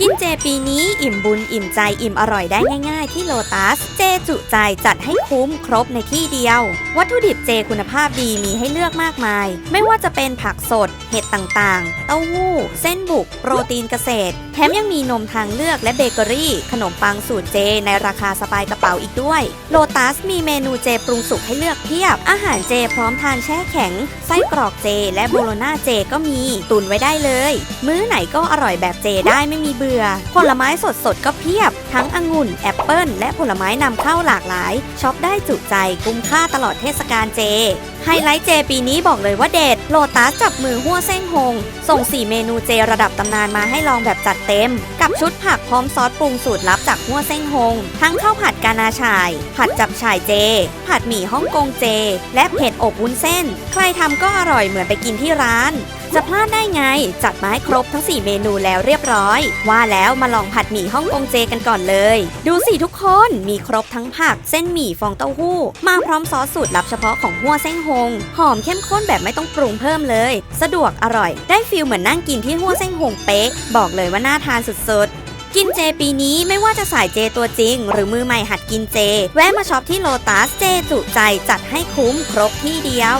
กินเจปีนี้อิ่มบุญอิ่มใจอิ่มอร่อยได้ง่ายๆ ที่โลตัส เจจุใจจัดให้คุ้มครบในที่เดียว วัตถุดิบเจคุณภาพดีมีให้เลือกมากมาย ไม่ว่าจะเป็นผักสด เห็ดต่างๆ เต้าหู้ เส้นบุก โปรตีนเกษตร แถมยังมีนมทางเลือกและเบเกอรี่ ขนมปังสูตรเจ ในราคาสบายกระเป๋าอีกด้วย โลตัสมีเมนูเจปรุงสุกให้เลือกเพียบ อาหารเจพร้อมทานแช่แข็ง ไส้กรอกเจ และโบโลน่าเจก็มี ตุนไว้ได้เลย มื้อไหนก็อร่อยแบบเจได้ไม่มีเบื่อผลไม้สดสดก็เพียบ ทั้งองุ่น แอปเปิลและผลไม้นำเข้าหลากหลาย ช็อปได้จุใจคุ้มค่าตลอดเทศกาลเจ ไฮไลท์เจปีนี้บอกเลยว่าเด็ด โลตัสจับมือหัวเส้งหง ส่ง 4 เมนูเจระดับตำนานมาให้ลองแบบจัดเต็ม กับชุดผักพร้อมซอสปรุงสูตรลับจากหัวเส้งหง ทั้งข้าวผัดกานาชาย ผัดจับฉ่ายเจ ผัดหมี่ฮ่องกงเจ และเผ็ดอบวุ้นเส้น ใครทำก็อร่อยเหมือนไปกินที่ร้านจะพลาดได้ไง จัดมาให้ครบทั้ง 4 เมนูแล้วเรียบร้อย ว่าแล้วมาลองผัดหมี่ฮ่องกงเจกันก่อนเลย ดูสิทุกคนมีครบทั้งผัก เส้นหมี่ฟองเต้าหู้ มาพร้อมซอสสูตรลับเฉพาะของหัวเส้งหง หอมเข้มข้นแบบไม่ต้องปรุงเพิ่มเลย สะดวกอร่อย ได้ฟิลเหมือนนั่งกินที่หัวเส้งหงเป๊ะ บอกเลยว่าน่าทานสุดๆกินเจปีนี้ไม่ว่าจะสายเจตัวจริง หรือมือใหม่หัดกินเจ แวะมาช็อปที่โลตัสเจจุใจจัดให้คุ้มครบที่เดียว